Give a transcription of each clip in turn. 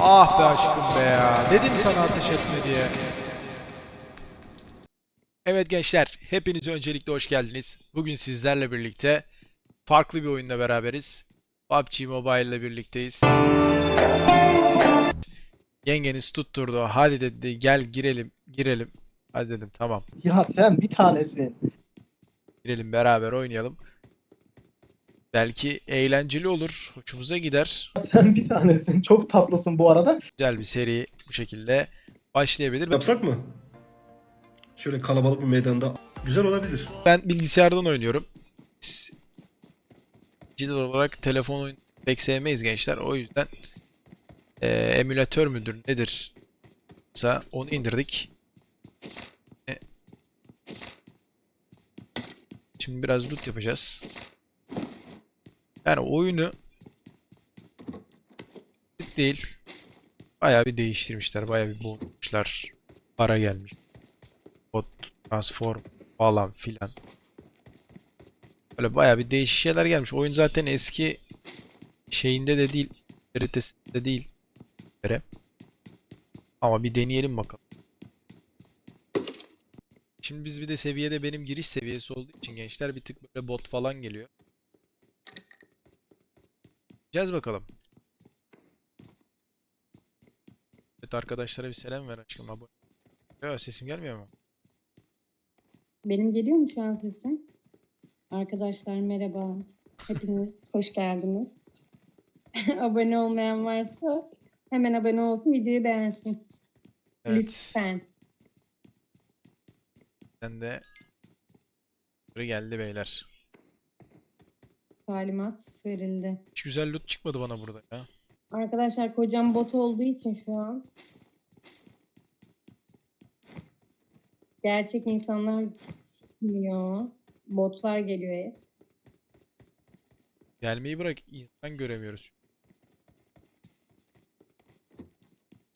Ah be aşkım be ya. Dedim sana ateş etme diye. Evet gençler, hepiniz öncelikle hoş geldiniz. Bugün sizlerle birlikte farklı bir oyunda beraberiz. PUBG Mobile ile birlikteyiz. Yengeniz tutturdu. Hadi dedi gel girelim, girelim. Hadi dedim tamam. Ya sen bir tanesin. Girelim beraber oynayalım. Belki eğlenceli olur, hoşumuza gider. Sen bir tanesin. Çok tatlısın bu arada. Güzel bir seri bu şekilde başlayabilir. Yapsak mı? Şöyle kalabalık bir meydanda. Güzel olabilir. Ben bilgisayardan oynuyorum. Biz Ciddi olarak telefon oyunu pek sevmeyiz gençler. O yüzden eee, emülatör müdür nedir? Sa onu indirdik. E, Şimdi biraz loot yapacağız. Yani oyunu değil. Bayağı bir değiştirmişler. Bayağı bir bozmuşlar. Para gelmiş. Bot, transform falan filan. Böyle bayağı bir değişik şeyler gelmiş. Oyun zaten eski şeyinde de değil. Kalitesinde değil. Ama bir deneyelim bakalım. Şimdi biz bir de seviyede benim giriş seviyesi olduğu için gençler bir tık böyle bot falan geliyor. Gideceğiz bakalım. Evet arkadaşlara bir selam ver aşkım abone. Yo, sesim gelmiyor mu? Benim geliyor mu şu an sesim? Arkadaşlar merhaba. Hepiniz hoş geldiniz. abone olmayan varsa hemen abone olsun, videoyu beğensin. Evet. Lütfen. Sen de geldi beyler. Talimat verildi. Hiç güzel loot çıkmadı bana burada ya. Arkadaşlar kocam bot olduğu için şu an gerçek insanlar geliyor. Botlar geliyor hep. Gelmeyi bırak insan göremiyoruz.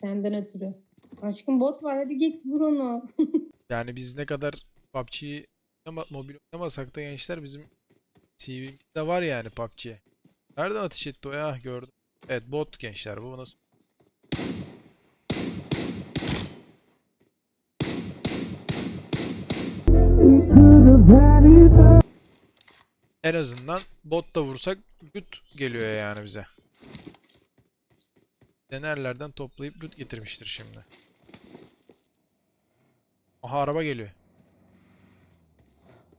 Senden ötürü. Aşkım bot var hadi git vur onu. Yani biz ne kadar PUBG'yi ama mobil oynamasak da gençler bizim CV'mizde var yani PUBG. Nereden ateş etti o ya? Gördüm. Evet bot gençler bu nasıl? En azından bot da vursak loot geliyor yani bize. Denerlerden toplayıp loot getirmiştir şimdi. Aha araba geliyor.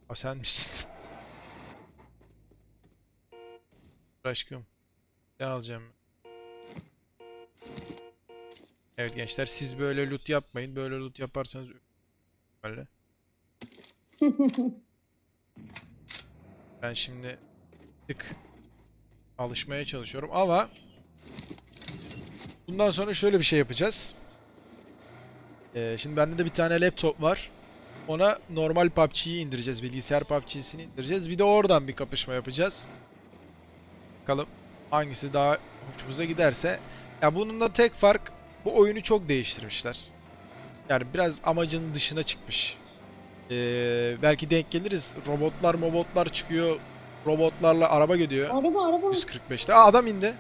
Aa sen misin? Dur Aşkım. Ne alacağım? Evet gençler siz böyle loot yapmayın. Böyle loot yaparsanız böyle. Ben şimdi tık alışmaya çalışıyorum ama bundan sonra şöyle bir şey yapacağız. Ee, şimdi bende de bir tane laptop var. Ona normal PUBG'yi indireceğiz. Bilgisayar PUBG'sini indireceğiz. Bir de oradan bir kapışma yapacağız. Bakalım hangisi daha hoşumuza giderse. Ya bunun da tek fark bu oyunu çok değiştirmişler. Yani biraz amacının dışına çıkmış. Ee, belki denk geliriz. Robotlar mobotlar çıkıyor. Robotlarla araba gidiyor. araba araba. 145'te. Aa adam indi.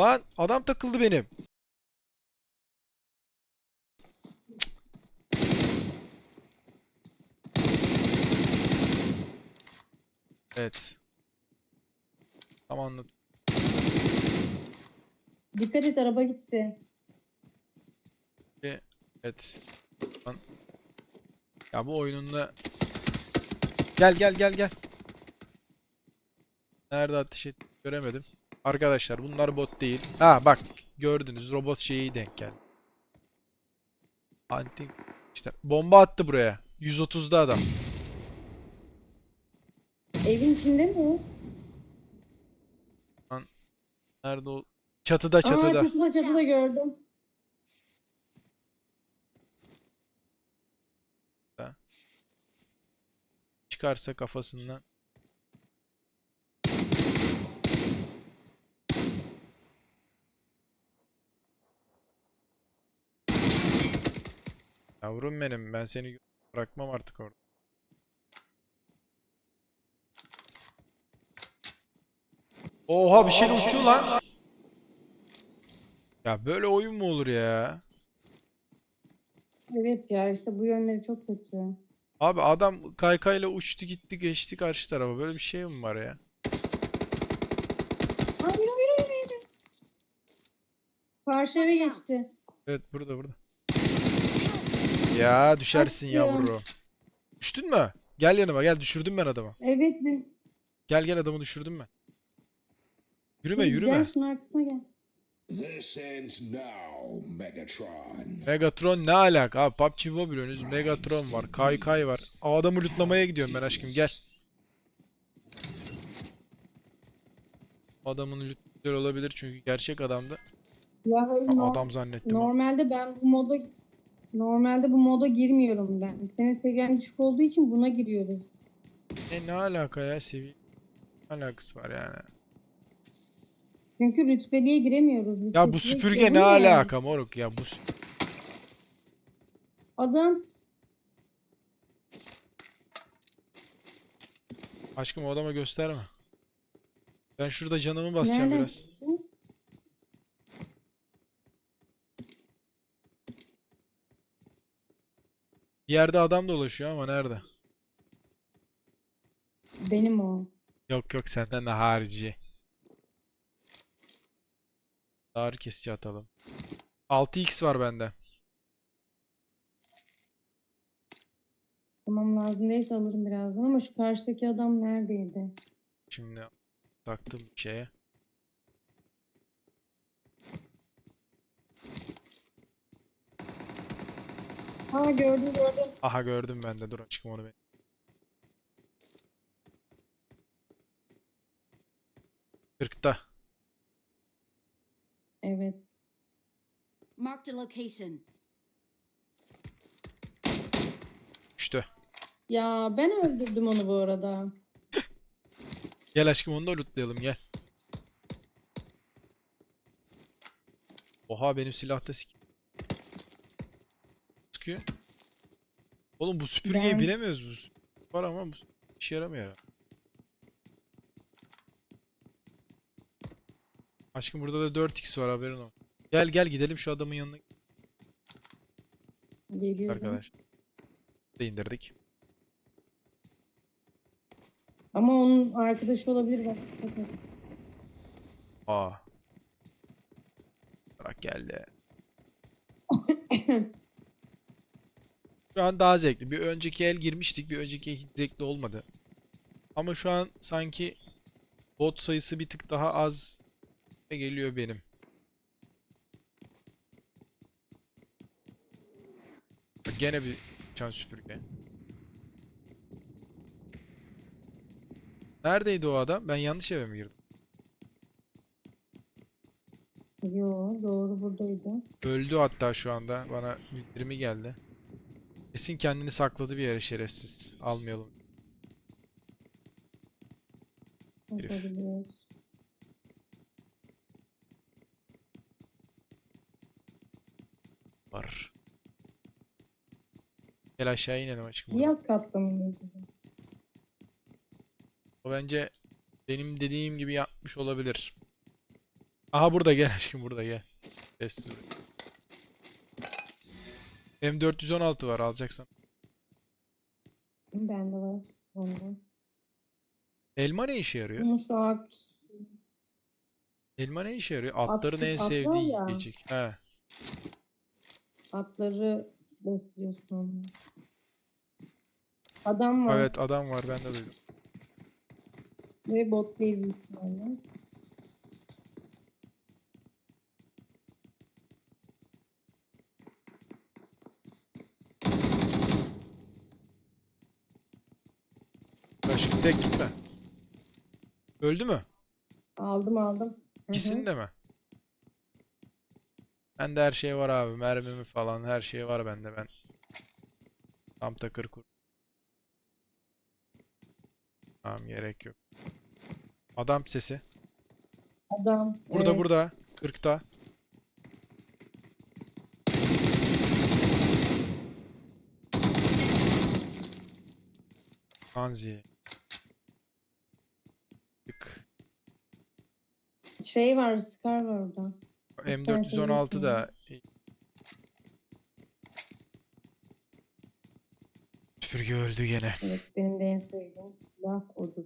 Lan adam takıldı benim. Evet. Tamam anladım. Dikkat et araba gitti. Evet. Lan. Ya bu oyununda Gel gel gel gel. Nerede ateş et göremedim. Arkadaşlar bunlar bot değil. Ha bak gördünüz robot şeyi denk geldi. Anti işte bomba attı buraya. 130'da adam. Evin içinde mi? Nerede o? Çatıda Aa çatıda. çatıda çatıda gördüm. Çıkarsa kafasından. Yavrum benim ben seni bırakmam artık orada. Oha bir şey uçuyor lan. Ya böyle oyun mu olur ya? Evet ya işte bu yönleri çok kötü. Abi adam kaykayla uçtu gitti geçti karşı tarafa. Böyle bir şey mi var ya? Hayır hayır hayır hayır. Karşı eve geçti. Evet burada burada. Ya düşersin Aşkım. yavrum. Düştün mü? Gel yanıma gel düşürdüm ben adamı. Evet. bir- Gel gel adamı düşürdüm ben. Yürüme Gel yürüme. şunun arkasına gel. This ends now, Megatron. Megatron ne alaka abi PUBG Mobile oynuyoruz Megatron var Kaykay var adamı lootlamaya gidiyorum ben aşkım gel Adamın loot güzel olabilir çünkü gerçek adamdı Ya hayır, no- Adam zannettim ama. normalde ben bu moda normalde bu moda girmiyorum ben. Senin seviyen düşük olduğu için buna giriyoruz. E ne alaka ya seviye Ne alakası var yani Çünkü rütbeliye giremiyoruz. Ya bu süpürge ne alaka moruk ya bu sü- Adam Aşkım o adama gösterme Ben şurada canımı basacağım nereden biraz çıktı? Bir yerde adam dolaşıyor ama nerede Benim o. Yok yok senden de harici. Ağrı kesici atalım. 6x var bende. Tamam lazım değilse alırım birazdan ama şu karşıdaki adam neredeydi? Şimdi taktım şeye. Ha gördüm gördüm. Aha gördüm ben de. Dur açıkım onu ben. Kırkta. Evet. Marked a location. Düştü. Ya ben öldürdüm onu bu arada. Gel aşkım onu da lootlayalım gel. Oha benim silahta sik. Sıkıyor. Oğlum bu süpürgeye Ben- binemiyoruz sü- Var ama bu işe yaramıyor. herhalde. Aşkım burada da 4x var haberin olsun. Gel gel gidelim şu adamın yanına Geliyorum. arkadaş. Da indirdik. Ama onun arkadaşı olabilir bak. Aa. Bırak geldi. Şu an daha zevkli. Bir önceki el girmiştik. Bir önceki hiç zevkli olmadı. Ama şu an sanki bot sayısı bir tık daha az geliyor benim. Bak Gene bir uçan süpürge. Neredeydi o adam? Ben yanlış eve mi girdim? Yo doğru buradaydı. Öldü hatta şu anda. Bana bildirimi geldi. Kesin kendini sakladı bir yere şerefsiz. Almayalım. Herif. Olabilir. Var. Gel aşağı inelim aşkım. Buradan. alt katta mı? O bence benim dediğim gibi yapmış olabilir. Aha burada gel aşkım burada gel. Sessiz bırak. M416 var alacaksan. Bende var. Ondan. Elma ne işe yarıyor? An Elma ne işe yarıyor? Atların Atlı- en at var sevdiği ya. yiyecek. He. Atları besliyorsun. Adam var Evet adam var ben de duydum. ve bot değil büyük ihtimalle. Aşkım tek gitme. Öldü mü? Aldım aldım. Hı hı. İkisinde mi? Bende her şey var abi. Mermimi falan her şey var bende ben. Tam takır kur. Tamam gerek yok. Adam sesi. Adam. Burada evet. burada. 40'ta. Anzi. Tık. Şey var, Scar var orada. M416 da Süpürge öldü gene. Evet, benim de en sevdiğim silah odur.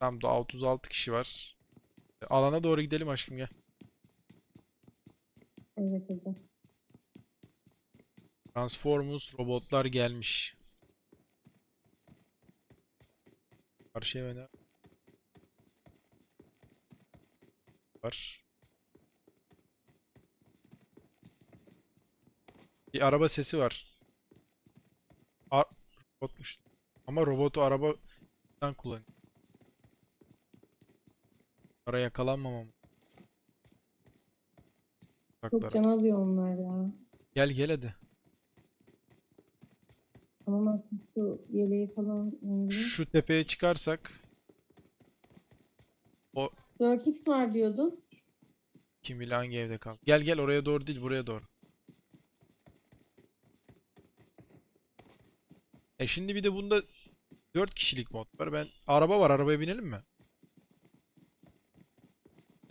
Tam da 36 kişi var. Alana doğru gidelim aşkım gel. Evet, evet. Transformers robotlar gelmiş. Karşı eve ne? Var. Bir araba sesi var. A robotmuş. Ama robotu arabadan kullan. Ara yakalanmamam. Çok can alıyor onlar ya. Gel gel hadi. Ama artık şu yeleği falan indir. Şu tepeye çıkarsak 4x var diyordun. kim bilir hangi evde kal. Gel gel oraya doğru değil buraya doğru. E şimdi bir de bunda 4 kişilik mod var. Ben araba var arabaya binelim mi?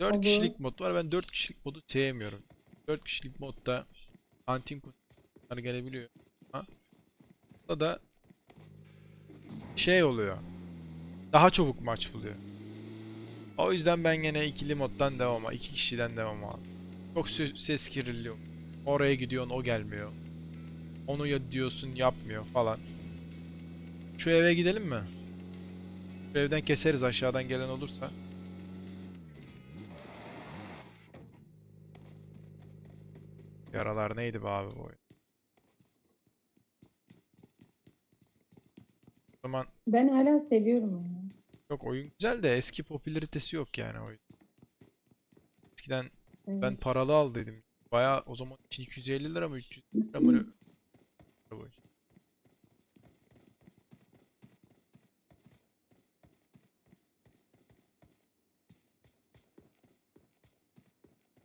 4 Olur. kişilik mod var. Ben 4 kişilik modu sevmiyorum. 4 kişilik modda antin kutular gelebiliyor. Ha? Da da şey oluyor. Daha çabuk maç buluyor. O yüzden ben gene ikili moddan devama, iki kişiden devama. Çok sö- ses kirliliği. oluyor. Oraya gidiyorsun o gelmiyor. Onu ya diyorsun yapmıyor falan. Şu eve gidelim mi? Şu evden keseriz aşağıdan gelen olursa. Yaralar neydi be abi bu oyun? Zaman Ben hala seviyorum onu. Yok oyun güzel de eski popülaritesi yok yani oyun. Eskiden Evet. ben paralı aldıydım. Bayağı o zaman için 250 lira mı 300 lira mı.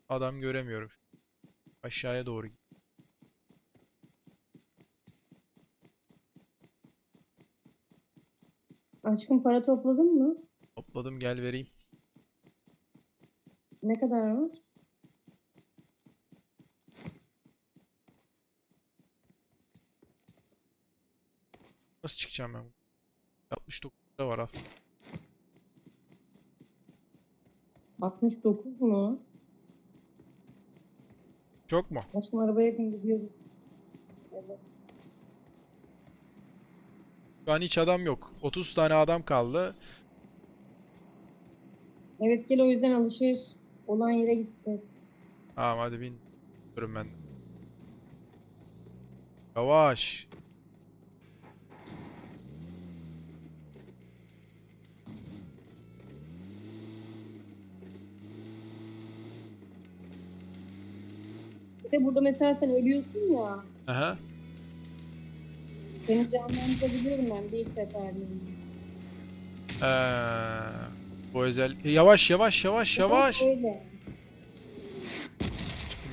Adam göremiyorum. Aşağıya doğru git. Aşkım para topladın mı? Topladım gel vereyim. Ne kadar var? Nasıl çıkacağım ben? 69 lira var al. 69 mu? Çok mu? Aşkım arabaya bin gidiyoruz. Evet. Şu an hiç adam yok. 30 tane adam kaldı. Evet gel o yüzden alışveriş olan yere gideceğiz. Tamam hadi bin. Durun ben. Yavaş. De burada mesela sen ölüyorsun ya. Aha. Seni canlandırabiliyorum ben bir seferliğine. Ee, bu özel. Yavaş yavaş yavaş yavaş. Öyle.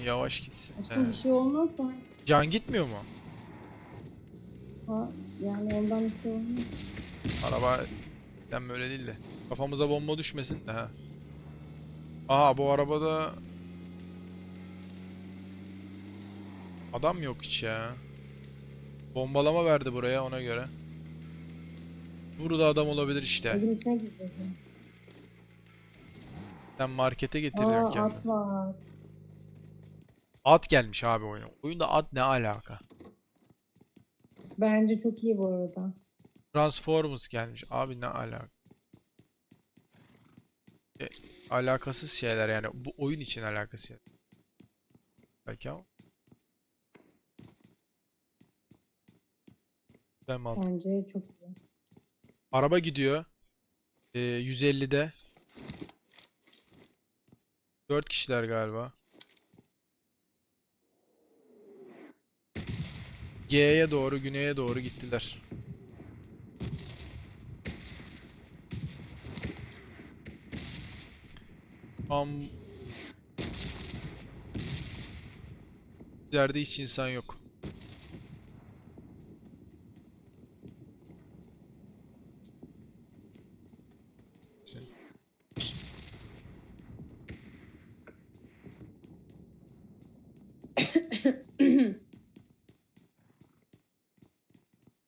Yavaş gitsin. Aşkım Ee, bir şey olmazsa can gitmiyor mu? ha, yani ondan bir şey olmaz. Araba ben böyle değil de. Kafamıza bomba düşmesin de ha. Aha bu arabada adam yok hiç ya. Bombalama verdi buraya ona göre. Burada adam olabilir işte. İçine gideceğiz. Sen markete getiriyorsun Aa kendini. at var. At gelmiş abi oyuna. Oyunda at ne alaka? Bence çok iyi bu arada. Transformers gelmiş. Abi ne alaka? E, alakasız şeyler yani. Bu oyun için alakası yani. Belki ama. Güzel mantık. Bence çok iyi. Araba gidiyor. Ee, 150'de. 4 kişiler galiba. G'ye doğru, güneye doğru gittiler. Tam yerde hiç insan yok.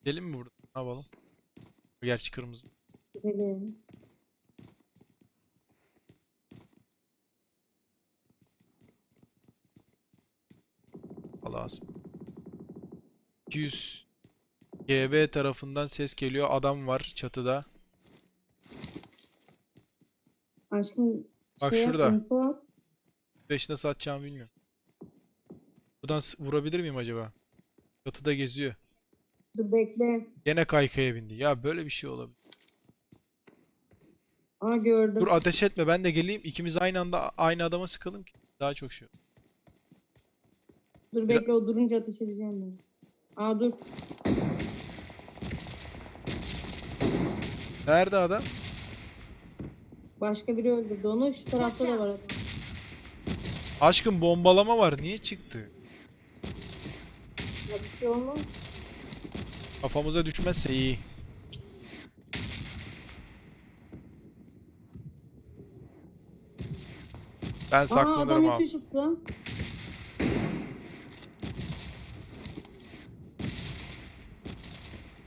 Gidelim mi burada? Ne yapalım? Gerçi kırmızı. Gidelim. lazım. 200 GB tarafından ses geliyor. Adam var çatıda. Aşkım Bak şey şurada. info at. 5 nasıl atacağımı bilmiyorum. Buradan vurabilir miyim acaba? Çatıda geziyor. Dur bekle. Gene kaykaya bindi. Ya böyle bir şey olabilir. Aa gördüm. Dur ateş etme ben de geleyim. İkimiz aynı anda aynı adama sıkalım ki daha çok şey. olur. Dur bekle o durunca ateş edeceğim ben. Aa dur. Nerede adam? Başka biri öldürdü onu. Şu tarafta da var adam. Aşkım bombalama var. Niye çıktı? Ya bir şey olmaz. Kafamıza düşmezse iyi. Ben Aa adam saklanırım abi. çıktı.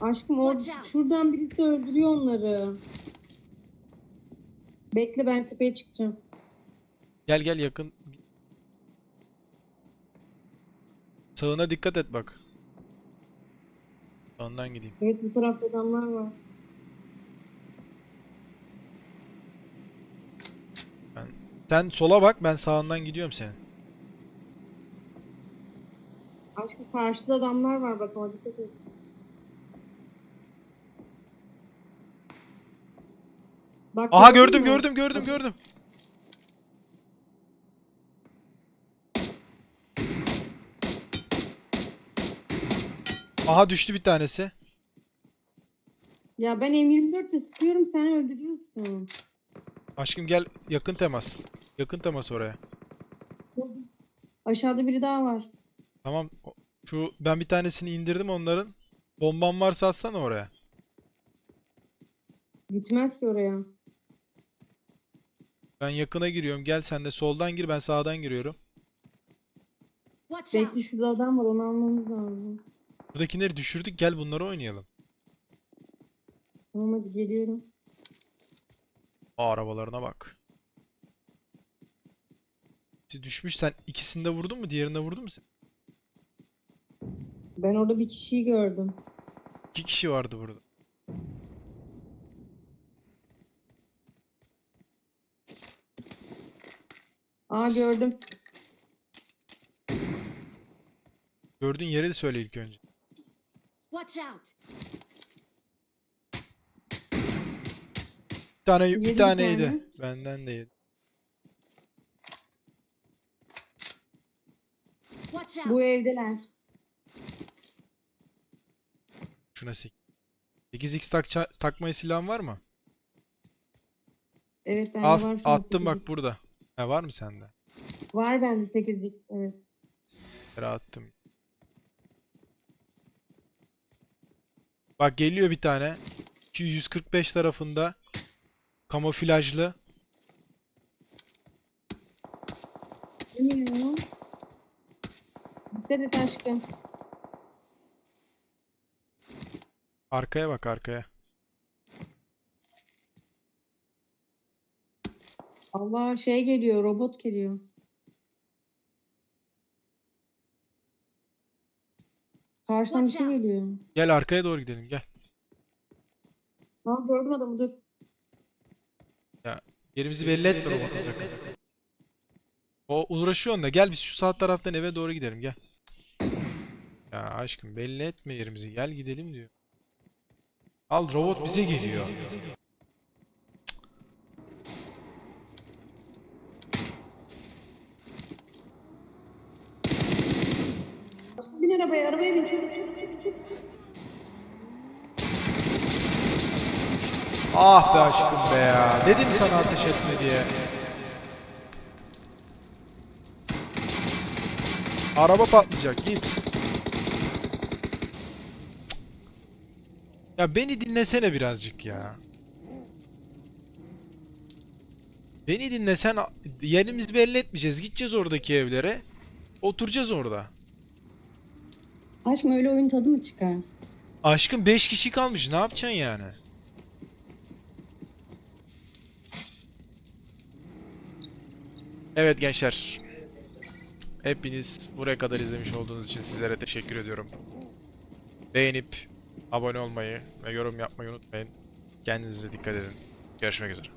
Aşkım o Watch out. şuradan birisi öldürüyor onları. Bekle ben tepeye çıkacağım. Gel gel yakın. Sağına dikkat et bak. Sağından gideyim. Evet bu tarafta adamlar var. Sen sola bak ben sağından gidiyorum senin. Aşkım karşıda adamlar var bak ama dikkat et. Bak, Aha gördüm gördüm gördüm gördüm. Aha düştü bir tanesi. Ya ben M24'te sıkıyorum sen öldürüyorsun. Aşkım gel yakın temas. Yakın temas oraya. Aşağıda biri daha var. Tamam. Şu ben bir tanesini indirdim onların. Bomban varsa atsana oraya. Gitmez ki oraya. Ben yakına giriyorum. Gel sen de soldan gir ben sağdan giriyorum. Bekle şurada adam var onu almamız lazım. Buradakileri düşürdük. Gel bunları oynayalım. Tamam hadi geliyorum. Aa, arabalarına bak. Düşmüş sen ikisinde vurdun mu? Diğerinde vurdun mu sen? Ben orada bir kişiyi gördüm. İki kişi vardı burada. Aa gördüm. Gördüğün yeri de söyle ilk önce. Watch out! Bir tane Yedi bir bir taneydi. tane. Benden de yedi. Watch Bu out! evdeler. Şuna sek. 8x takça, takmaya silahın var mı? Evet bende Al, var şu an attım bak burada. Ha var mı sende? Var bende 8'lik. Evet. Yere attım. Bak geliyor bir tane. Şu 145 tarafında. Kamuflajlı. Ya? Dikkat et aşkım. Arkaya bak arkaya. Allah şey geliyor, robot geliyor. Karşıdan bir şey geliyor. Gel arkaya doğru gidelim gel. Ha gördüm adamı dur. Yerimizi belli etme robota sakın. O uğraşıyor onunla. Gel biz şu sağ taraftan eve doğru gidelim gel. Ya aşkım belli etme yerimizi. Gel gidelim diyor. Al robot bize geliyor. Arabaya, arabaya bin. Ah be aşkım be ya. Dedim sana ateş etme diye. Araba patlayacak git. Ya beni dinlesene birazcık ya. Beni dinle sen yerimizi belli etmeyeceğiz. Gideceğiz oradaki evlere. Oturacağız orada. Aşkım öyle oyun tadı mı çıkar? Aşkım 5 kişi kalmış. Ne yapacaksın yani? Evet gençler. Hepiniz buraya kadar izlemiş olduğunuz için sizlere teşekkür ediyorum. Beğenip abone olmayı ve yorum yapmayı unutmayın. Kendinize dikkat edin. Görüşmek üzere.